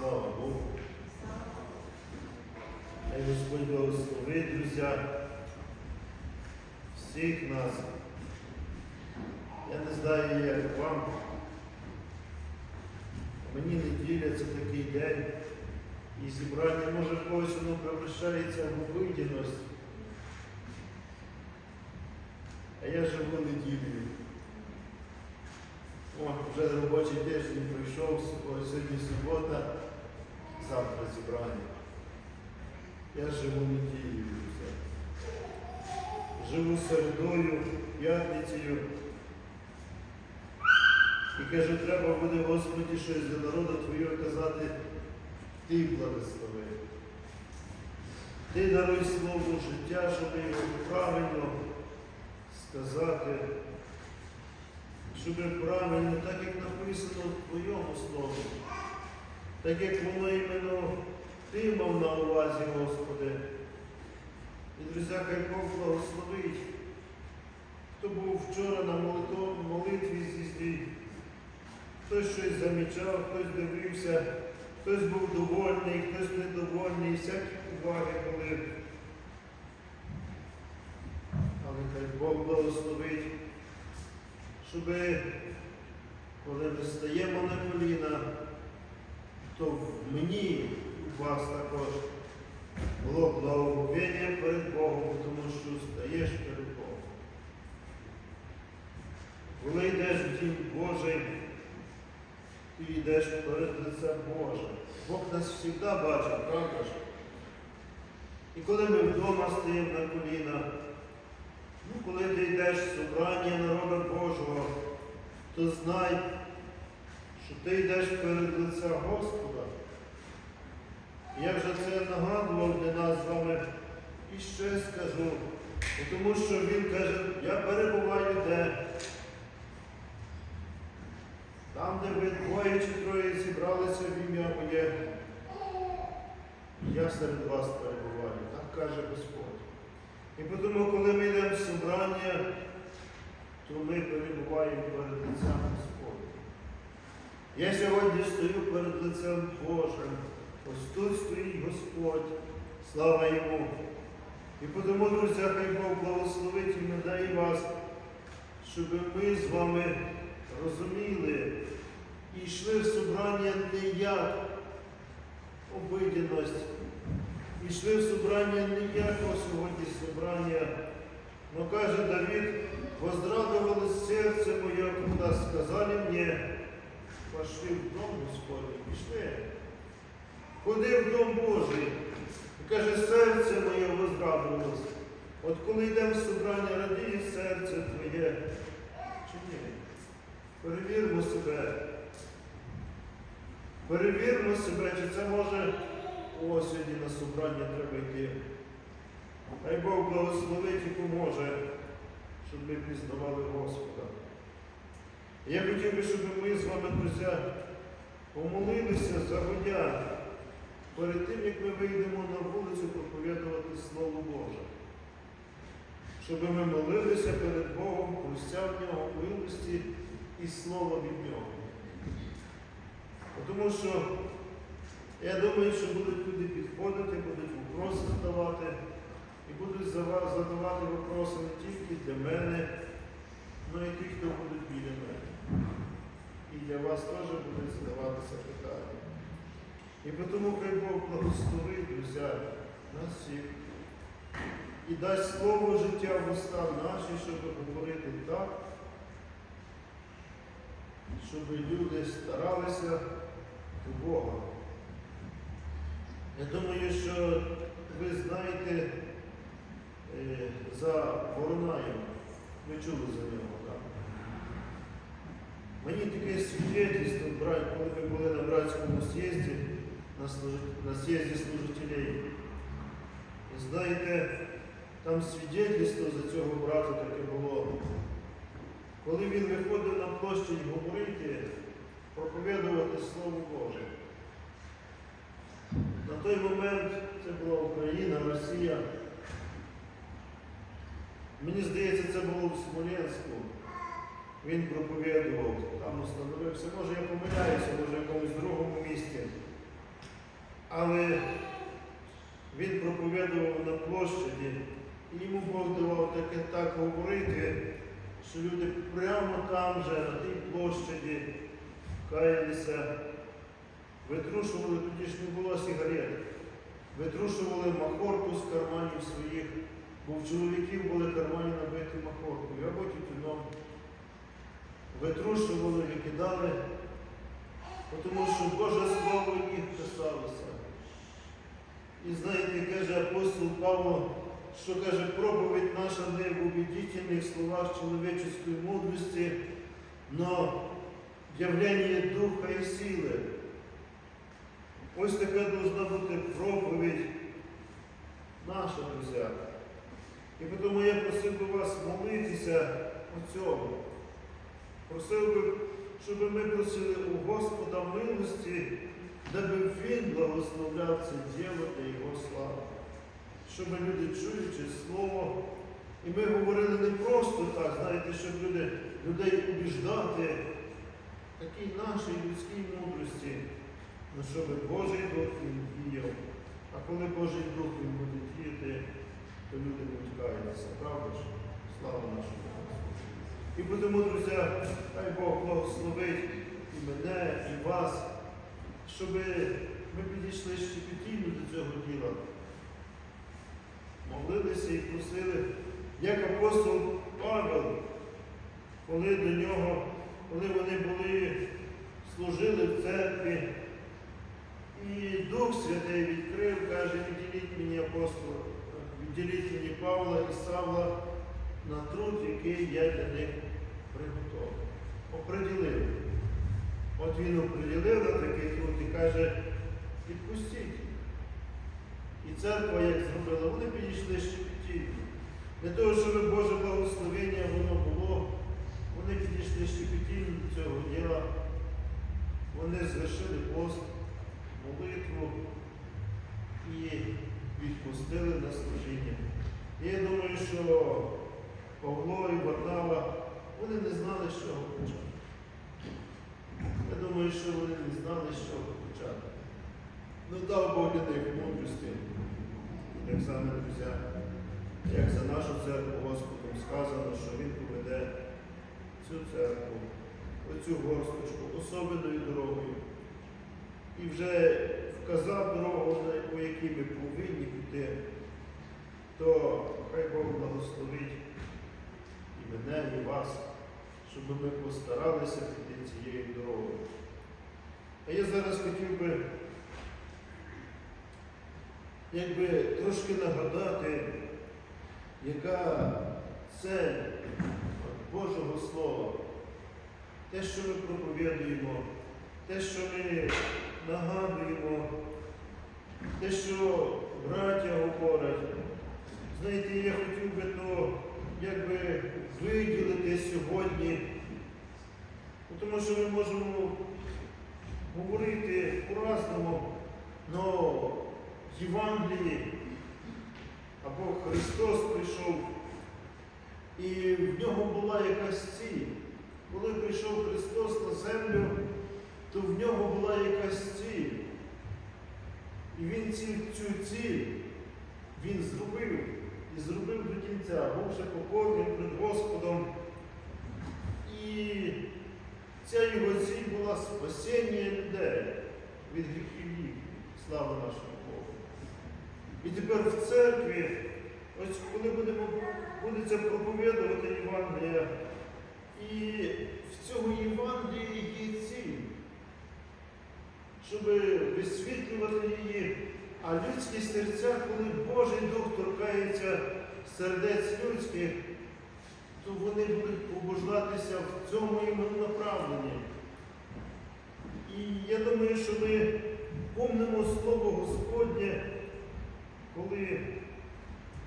Слава Богу. Хай Господь благословить, друзі, всіх нас. Я не знаю, як вам. Мені неділя це такий день. І зібрання може в когось воно превращається в обидість. А я живу неділею. О, вже робочий тиждень пройшов, о, сьогодні субота, Завтра зібрання. Я живу неділею. Живу середою, п'ятницею. І кажу, треба буде, Господі, щось для народу Твого казати, Ти благослови. Ти даруй слово життя, щоб його правильно сказати, щоб правильно, так як написано в Твоєму слові, так як воно іменно Ти мав на увазі, Господи. І, друзі, хай Бог благословить. Хто був вчора на молитві з'їзді, хтось щось замічав, хтось дивився, хтось був довольний, хтось недовольний, всякі уваги були. Але хай Бог благословить, щоб коли ми стаємо на коліна, то мені, у вас також було благоговіння перед Богом, тому що стаєш перед Богом. Коли йдеш в дім Божий, ти йдеш перед лице Боже. Бог нас завжди бачить, правда ж? І коли ми вдома стоїмо на коліна, ну, коли ти йдеш в собрання народу Божого, то знай, що ти йдеш перед лице Господа. Я вже це нагадував для нас з вами і ще скажу, тому що він каже, я перебуваю де? Там, де ви двоє чи троє зібралися в ім'я моє, я серед вас перебуваю, так каже Господь. І тому, коли ми йдемо в собрання, то ми перебуваємо перед лицем Господа. Я сьогодні стою перед лицем Божим. Ось стоїть Господь, слава Йому. І тому, друзі, хай Бог благословить і мене і вас, щоб ми з вами розуміли і йшли в собрання не як обидяність, і йшли в собрання не як сьогодні собрання. Но каже Давид, воздрадовалось серце моє, когда сказали мне, пошли в дом Господень, пішли. Ходи в дом Божий. І каже, серце моє возрадувалось. От коли йдемо в собрання, радіє серце твоє. Чи ні? Перевірмо себе. Перевірмо себе, чи це може о, на собрання треба йти. Хай Бог благословить і поможе, щоб ми пізнавали Господа. Я хотів би, щоб ми з вами, друзі, помолилися за годя перед тим, як ми вийдемо на вулицю проповідувати Слово Боже. Щоб ми молилися перед Богом, прося в нього милості і слова від Нього. Тому що я думаю, що будуть люди підходити, будуть вопроси задавати, і будуть задавати вопроси не тільки для мене, але й ті, хто будуть біля мене. І для вас теж будуть задаватися питання. І тому хай Бог благословить, друзі, нас всіх. І дасть слово життя в уста наші, щоб говорити так, щоб люди старалися до Бога. Я думаю, що ви знаєте е, за Воронаєм, ви чули за нього? Мені таке свідчительство, брать, коли ми були на братському з'їзді, на, з'їзді служителей. І знаєте, там свідчительство за цього брата таке було. Коли він виходив на площадь говорити, проповідувати Слово Боже. На той момент це була Україна, Росія. Мені здається, це було в Смоленську. Він проповідував, там остановився. Може я помиляюся, може в якомусь другому місті. Але він проповідував на площаді, і йому Бог давав таке так говорити, що люди прямо там же, на тій площаді, каялися, витрушували, тоді ж не було сигарет, витрушували махорку з карманів своїх, бо в чоловіків були кармані набиті махоркою або тютюном. Витрушували, викидали, тому що Боже Слово в них писалося. І знаєте, каже апостол Павло, що каже, проповідь наша не в убедительних словах чоловічої мудрості, но явлення духа і сили. Ось така должна бути проповідь наша, друзі. І тому я просив би вас молитися о цьому. Просив би, щоб ми просили у Господа милості, даби Він благословляв це діло для Його слави. Щоб люди, чуючи Слово, і ми говорили не просто так, знаєте, щоб люди, людей убіждати такій нашій людській мудрості, але щоб Божий Дух він діяв. А коли Божий Дух він буде діяти, то люди будуть каятися. Правда ж? Слава нашому. І будемо, друзі, хай Бог благословить і мене, і вас, щоб ми підійшли щепетільно до цього діла. Молилися і просили, як апостол Павел, коли до нього, коли вони були, служили в церкві, і Дух Святий відкрив, каже, відділіть мені апостола, відділіть мені Павла і Савла на труд, який я для них приготував. Оприділив. От він оприділив на такий труд і каже, відпустіть. І церква, як зробила, вони підійшли щепетільно. Для того, щоб Боже благословення воно було, вони підійшли щепетільно до цього діла. Вони звершили пост, молитву і відпустили на служіння. І я думаю, що Павло і Варнава, вони не знали, з чого почати. Я думаю, що вони не знали, з чого почати. Ну, дав Бог них мудрості, як саме друзі, як за нашу церкву Господом сказано, що Він поведе цю церкву, оцю горсточку особливою дорогою. І вже вказав дорогу, по якій ми повинні піти, то хай Бог благословить і мене, і вас, щоб ми постаралися піти цією дорогою. А я зараз хотів би якби трошки нагадати, яка от Божого Слова, те, що ми проповідуємо, те, що ми нагадуємо, те, що браття говорять. Знаєте, я хотів би то якби виділити сьогодні, тому що ми можемо говорити по-разному, але Євангелії або Христос прийшов, і в нього була якась ціль. Коли прийшов Христос на землю, то в нього була якась ціль. І він цю, цю ціль він зробив і зробив до кінця, бувши покорним перед Господом. І ця його ціль була спасіння людей від гріхів їх. Слава нашому Богу. І тепер в церкві, ось коли будемо, будеться проповідувати Євангелія, і в цьому Євангелії є ціль, щоб висвітлювати її, а людські серця, коли Божий Дух торкається сердець людських, то вони будуть побуждатися в цьому іменно направленні. І я думаю, що ми помнимо Слово Господнє, коли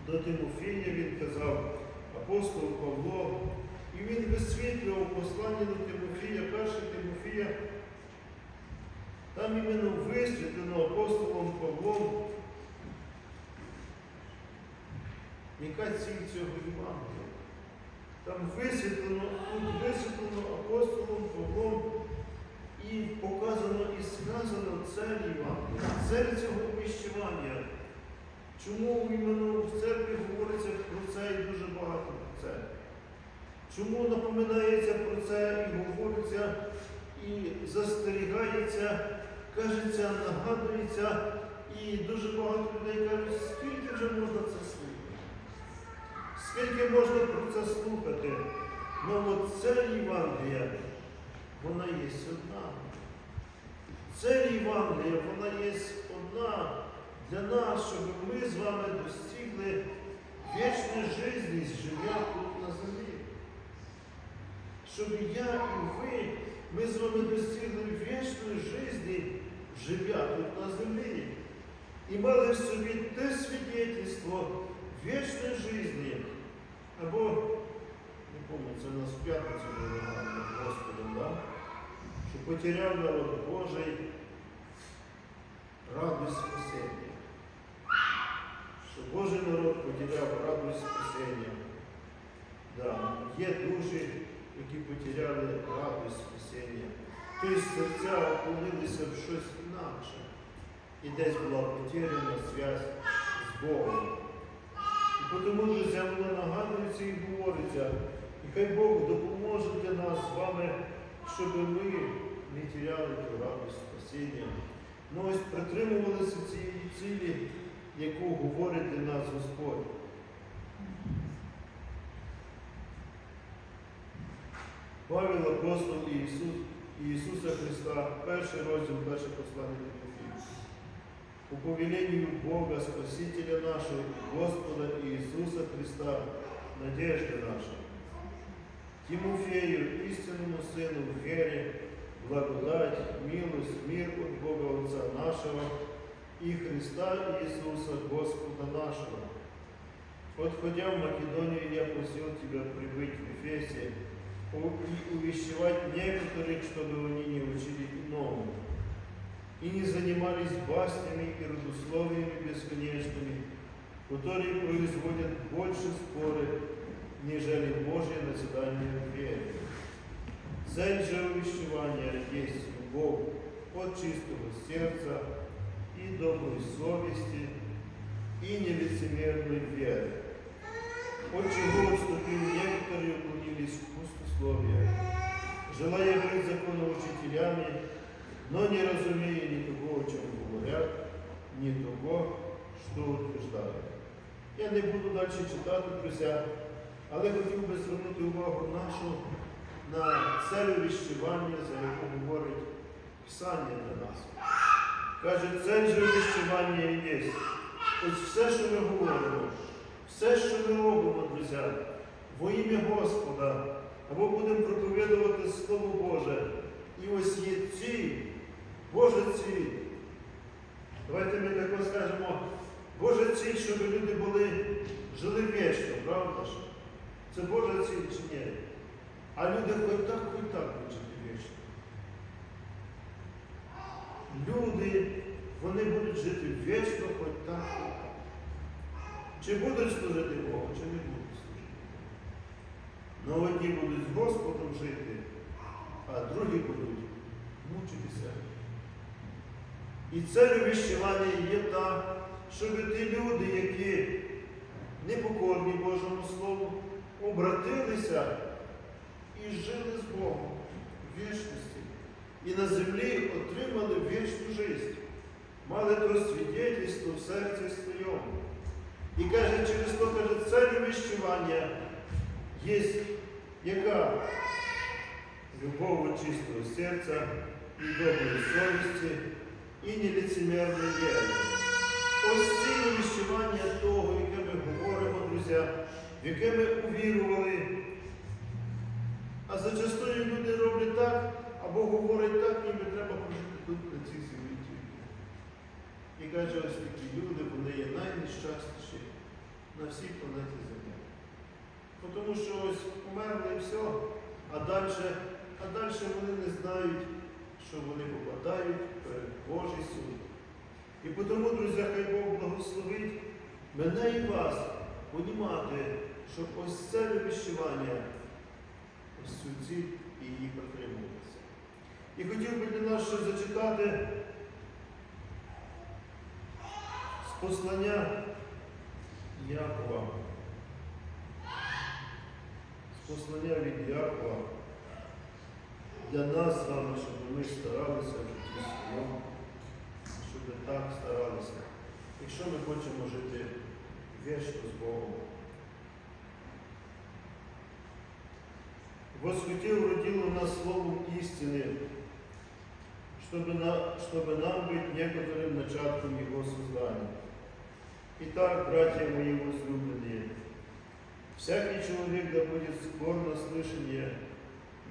до Тимофія він казав апостол Павло, і він висвітлював послання до Тимофія, перше Тимофія, там іменно висвітлено апостолом Павлом, яка ціль цього Євангелія. Там висвітлено, тут висвітлено апостолом Павлом І показано і сказано цель Євангелія, цель цього увіщування. Чому іменно в церкві говориться про це і дуже багато про це? Чому напоминається про це і говориться, і застерігається, кажеться, нагадується, і дуже багато людей кажуть, скільки вже можна це слухати? Скільки можна про це слухати? Ну от це Євангелія, вона є одна. Це Євангелія, вона є одна для нас, щоб ми з вами достигли вічної житті, життя тут на землі. Щоб я і ви, ми з вами достигли вічної житті, життя тут на землі. І мали в собі те свідетельство вічної житті. Потеряв народ Божий радость спасения. Що Божий народ потеряв радость спасения. Да, є душі, які потеряли радость спасення. Тобто серця опинилися в щось інакше. І десь була потеряна зв'язь з Богом. І тому, друзі, воно нагадується і говориться. І хай Бог допоможе для нас з вами, щоб ми не теряли ту радость спасіння. Ну ось притримувалися цієї цілі, яку говорить для нас Господь. Павел апостол і Ісус, Ісуса Христа, перший розділ, перше послання до Тимофія. По повелению Бога, Спасителя нашего, Господа Иисуса Христа, надежда наша. Тимофею, истинному сыну в вере, благодать, милость, мир от Бога Отца нашего и Христа Иисуса, Господа нашего. Отходя в Македонию, я просил тебя прибыть в Ефесе и увещевать некоторых, чтобы они не учили иному и не занимались баснями и родословиями бесконечными, которые производят больше споры, нежели Божье назидание в вере. Цель же увещевания есть любовь от чистого сердца и доброй совести и нелицемерной веры. От чего отступили некоторые уклонились в пустословие, желая быть законоучителями, но не разумея ни того, о чем говорят, ни того, що утверждають. Я не буду далі читати, друзі, але хотів би звернути увагу нашу на цель віщування, за яку говорить Писання для нас. Каже, цель же віщування є. Ось все, що ми говоримо, все, що ми робимо, друзі, во ім'я Господа, або будемо проповідувати Слово Боже. І ось є ціль, Божа ціль. Давайте ми тако скажемо, Божа ціль, щоб люди були, жили вічно, правда ж? Це Божа ціль чи ні? А люди хоч так, хоч так будуть вічно. Люди, вони будуть жити вічно, хоч так, хоч так. Чи будуть служити Богу, чи не будуть служити. Но одні будуть з Господом жити, а другі будуть мучитися. І цель віщування є та, щоб ті люди, які непокорні Божому Слову, обратилися і жили з Богом в вічності. І на землі отримали вічну життя, мали то свідетельство в серці своєму. І каже, через то каже, цель віщування є яка? Любов чистого серця і доброї совісті, і неліцемерної віри. Ось ці віщування того, яке ми говоримо, друзі, в яке ми увірували. А зачастую люди роблять так, або говорять так, ніби треба прожити тут на цій землі тільки. І каже, ось такі люди, вони є найнещасніші на всій планеті Земля. Тому що ось померли і все, а далі, а вони не знають, що вони попадають перед Божий суд. І тому, друзі, хай Бог благословить мене і вас понімати, щоб ось це вивіщування, ціль і її притримуватися. І хотів би для нас ще зачитати з послання Якова. З послання від Якова для нас з вами, щоб ми старалися в житті своєму, щоб так старалися, якщо ми хочемо жити вічно з Богом. Восхотел родил нас словом истины, чтобы, на, чтобы нам быть некоторым начатком Его создания. Итак, братья мои возлюбленные, всякий человек да будет скор на слышание,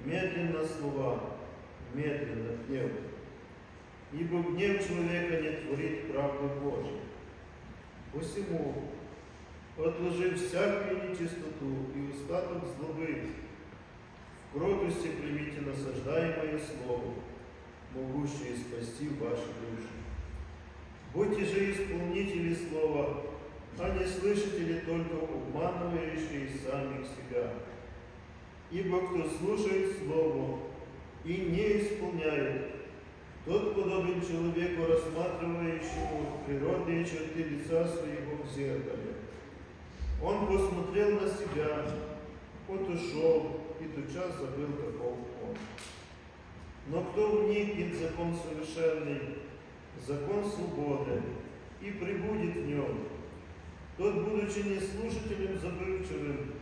медленно слова, медленно гнев. Ибо гнев человека не творит правды Божьей. Посему, отложив всякую нечистоту и устаток злобы, в кротости примите насаждаемое слово, могущее спасти ваши души. Будьте же исполнители слова, а не слышатели только обманывающие самих себя. Ибо кто слушает слово и не исполняет, тот подобен человеку, рассматривающему природные черты лица своего в зеркале. Он посмотрел на себя, отошел, и тотчас забыл, каков он. Но кто вникнет в закон совершенный, закон свободы, и прибудет в нем, тот, будучи не слушателем забывчивым,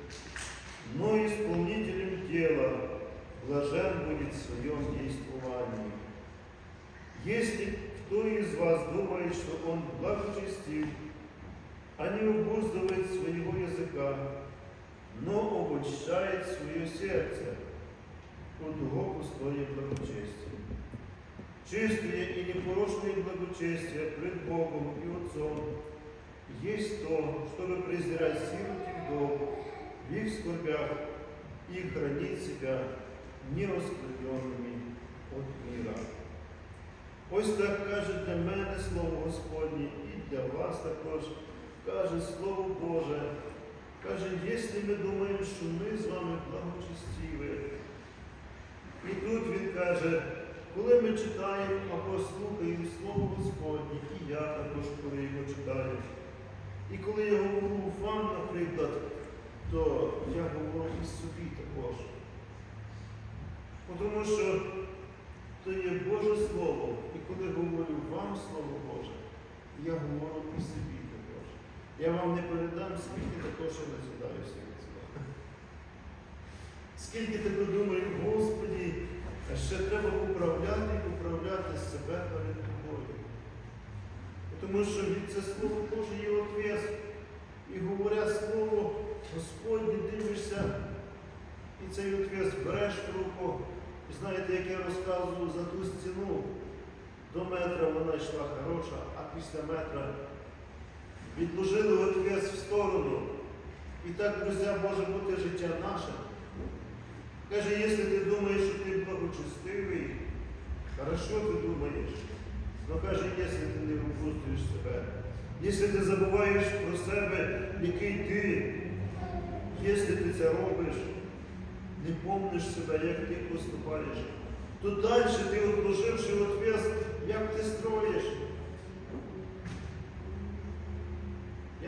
но исполнителем дела, блажен будет в своем действовании. Если кто из вас думает, что он благочестив, а не обуздывает своего языка, но обольщает свое сердце, у того пустое благочестие. Чистое и непорочное благочестие пред Богом и Отцом есть то, чтобы презирать и вдов в их скорбях и хранить себя неоскверненными от мира. Ось так каже для мене Слово Господнє і для вас також каже Слово Боже. Каже, якщо ми думаємо, що ми з вами благочестиві. І тут він каже, коли ми читаємо або слухаємо Слово Господнє, і я також, коли його читаю, і коли я говорю вам, наприклад, то я говорю і собі також. Тому що то є Боже Слово, і коли говорю вам Слово Боже, я говорю і собі. Я вам не передам, скільки також я назидаюся від цього. Скільки тебе думаю, Господі, ще треба управляти і управляти себе перед тобою. Тому що від це Слово Боже є отвес. І говоря Слово Господнє, дивишся, і цей отвес береш в руку. І знаєте, як я розказував за ту стіну, до метра вона йшла хороша, а після метра відложили отвес в сторону. І так, друзі, може бути життя наше. Каже, якщо ти думаєш, що ти благочестивий, хорошо ти думаєш. Но каже, якщо ти не випустуєш себе, якщо ти забуваєш про себе, який ти, якщо ти це робиш, не помниш себе, як ти поступаєш, то далі ти, отложивши отвес, як ти строїш.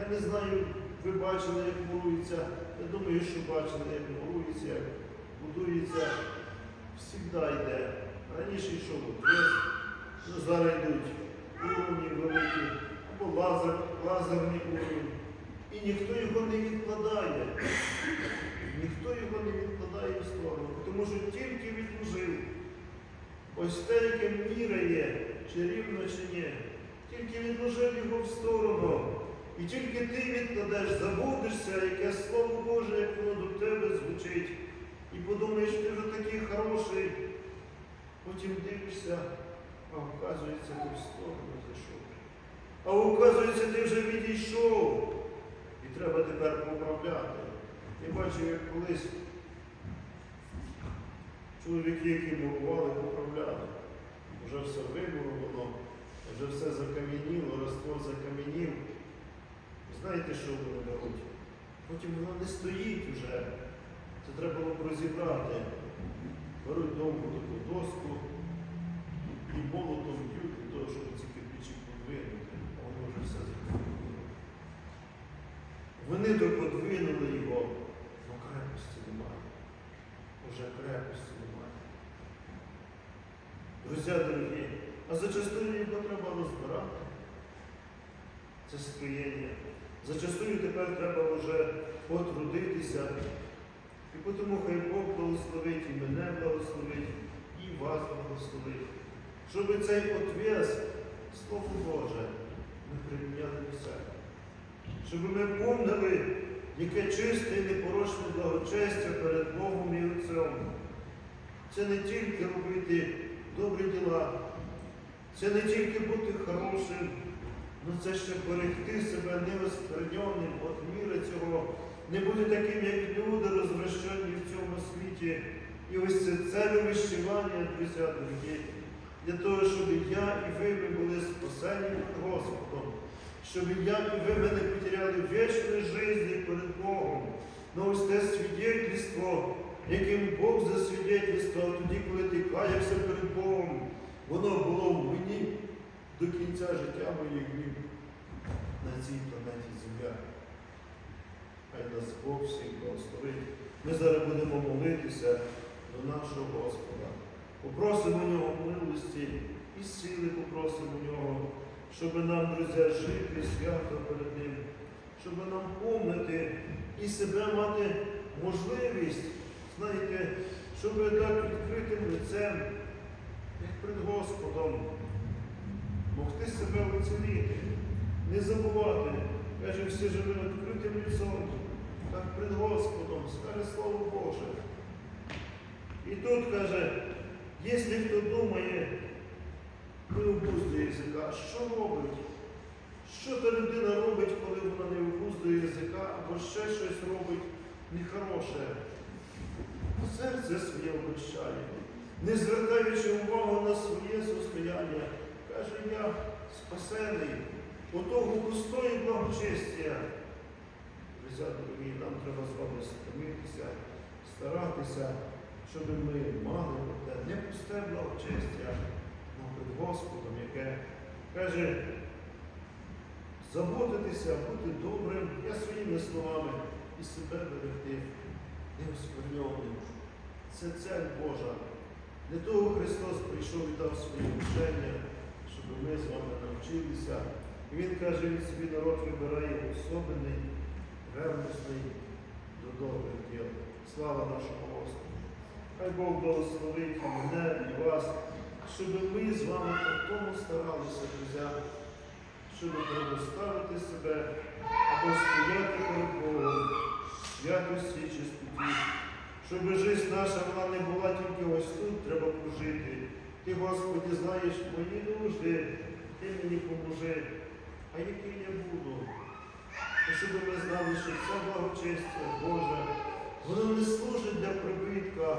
Я не знаю, ви бачили, як мурується. Я думаю, що бачили, як мурується, як будується. Всігда йде. Раніше йшов ну зараз йдуть уровні великі, або лазер, лазерний уровень. І ніхто його не відкладає. Ніхто його не відкладає в сторону, тому що тільки відложив. Ось те, яке міряє, чи рівно, чи ні, тільки відложив його в сторону. І тільки ти відкладеш, забудешся, яке Слово Боже, як воно до тебе звучить. І подумаєш, ти вже такий хороший. Потім дивишся, а оказується, ти в сторону зайшов. А оказується, ти вже відійшов. І треба тепер поправляти. Я бачив, як колись чоловіки, які мурували, поправляли. Вже все вимуровано, вже все закам'яніло, раствор закам'янів. Знаєте, що вони беруть? Потім воно не стоїть вже. Це треба було б розібрати. Беруть довгу таку доску, і молотом б'ють для того, щоб ці кирпичі подвинути, а воно вже все зробило. Вони то подвинули його, але крепості немає. Уже крепості немає. Друзі дорогі, а зачастую його треба розбирати. Це строєння. Зачастую тепер треба вже потрудитися. І тому хай Бог благословить і мене благословить, і вас благословить. Щоб цей отвес, Слово Боже, ми приміняли до себе. Щоб ми помнили, яке чисте і непорочне благочестя перед Богом і Отцем. Це не тільки робити добрі діла, це не тільки бути хорошим, але це ще берегти себе невоскверненим від міра цього, не бути таким, як люди, розвращені в цьому світі. І ось це ціле вищування, друзі, дорогі, для того, щоб я і ви ми були спасені перед Господом, щоб я і ви ми не потеряли вічної житті перед Богом. Ну ось те свідетельство, яким Бог засвідетельствував тоді, коли ти каявся перед Богом, воно було в мені до кінця життя моїх днів на цій планеті Земля. Хай нас Бог всіх благословить. Ми зараз будемо молитися до нашого Господа. Попросимо нього милості і сили попросимо нього, щоб нам, друзі, жити свято перед Ним, щоб нам помнити і себе мати можливість, знаєте, щоб так відкритим лицем, як перед Господом, себе оцінити, не забувати, каже, всі живе відкритим лицом, так перед Господом, скаже Слово Боже. І тут каже, якщо хто думає, не обуздує язика, що робить? Що та людина робить, коли вона не обуздує язика, або ще щось робить нехороше? Серце своє обращає, не звертаючи увагу на своє состояння, каже, я спасений, отого пустої благочестя. Дорогі, нам треба з вами стремитися, старатися, щоб ми мали не пусте благочестя, перед Господом, яке каже, заботитися, бути добрим, я своїми словами і себе берегти неоскверненим. Це цель Божа. Для того Христос прийшов і дав своє вчення, щоб ми з вами навчилися. І Він каже, Він собі народ вибирає особений, ревностний до добрих діл. Слава нашому Господу! Хай Бог благословить мене і вас, щоб ми з вами по тому старалися, друзі, щоб предоставити себе або стояти перед Богом, в святості і чистоті, щоб життя наша вона не була тільки ось тут, треба прожити. Ти, Господи, знаєш мої нужди, ти мені поможи, а який я буду? Щоб ми знали, що це благочестя Боже, воно не служить для прибитка.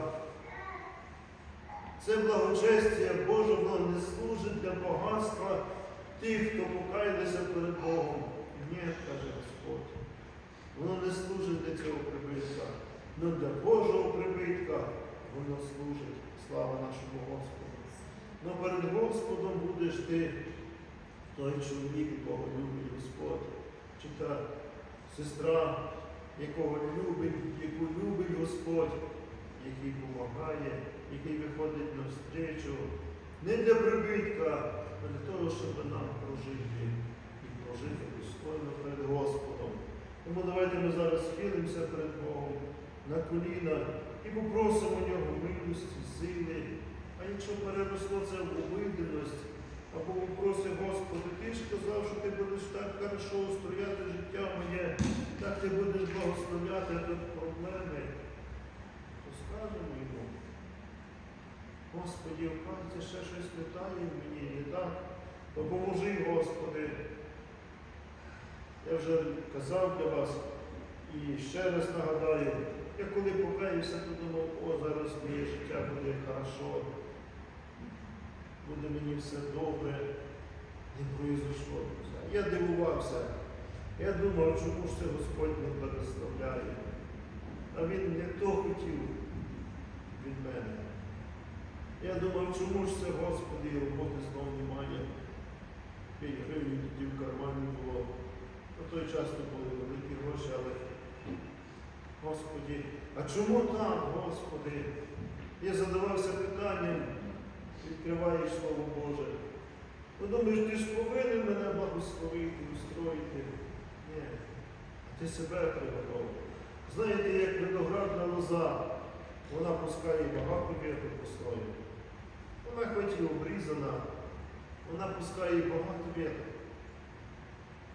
Це благочестя Боже, воно не служить для багатства тих, хто покаялися перед Богом. Ні, каже Господь. Воно не служить для цього прибитка. але для Божого прибитка воно служить. Слава нашому Господу. Но перед Господом будеш ти той чоловік, якого любить Господь, чи та сестра, якого любить, яку любить Господь, який допомагає, який виходить навстрічу. Не для прибитка, а для того, щоб нам прожити і прожити достойно перед Господом. Тому давайте ми зараз схилимося перед Богом на коліна і попросимо у нього милості, сили. Якщо переросло це в обиденість, або попроси, Господи, ти ж казав, що ти будеш так хорошо устрояти життя моє, так ти будеш благословляти тут проблеми, то скажемо йому. Господи, оказується, ще щось літає в мені, не так. Допоможи, Господи. Я вже казав для вас і ще раз нагадаю, я коли покаюся, то думав, о, зараз моє життя буде хорошо, буде мені все добре, не произошло. Я дивувався. Я думав, чому ж це Господь не благословляє. А він не то хотів від мене. Я думав, чому ж це, Господи, і роботи знову немає. 5 гривень тоді в кармані було. На той час то були великі гроші, але Господи, а чому так, Господи? Я задавався питанням, відкриваєш Слово Боже. Ну, думаєш, ти ж повинен мене благословити, устроїти. Ні. А ти себе приготовив. Знаєте, як виноградна лоза, вона пускає багато вітер по слою. Вона хоч і обрізана, вона пускає багато вітер.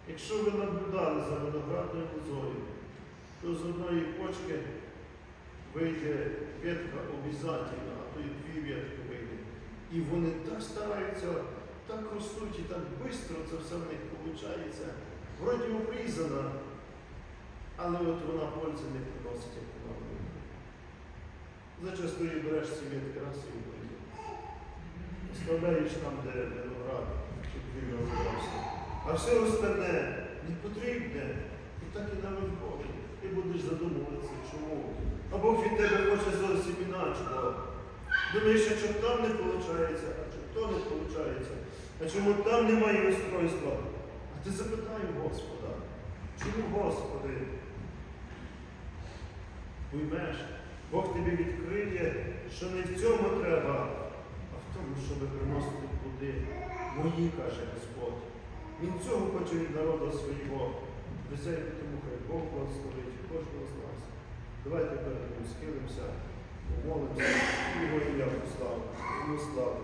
Якщо ви наблюдали за виноградною лозою, то з одної почки вийде ветка обов'язательно, а то й дві ветки. І вони так стараються, так ростуть і так швидко це все в них виходить. Вроді обрізана, але от вона пользи не приносить, як вона вийде. Зачасту і береш ці ветки раз і вийде. Оставляєш там, де виноград, щоб він розбирався. А все остальне не потрібне. І так і навіть Бог. Ти будеш задумуватися, чому. А Бог від тебе хоче зовсім іначого. Думаєш, чому там не виходить, а чому то не виходить, а чому там немає устройства? А ти запитай Господа, чому Господи? Поймеш, Бог тобі відкриє, що не в цьому треба, а в тому, щоб приносити плоди. Мої, каже Господь. Він цього хоче від народу свого. Присядьте тому, хай Бог благословить кожного з нас. Давайте перед ним схилимося, помолимося, і його ім'я прославимо. Йому славу.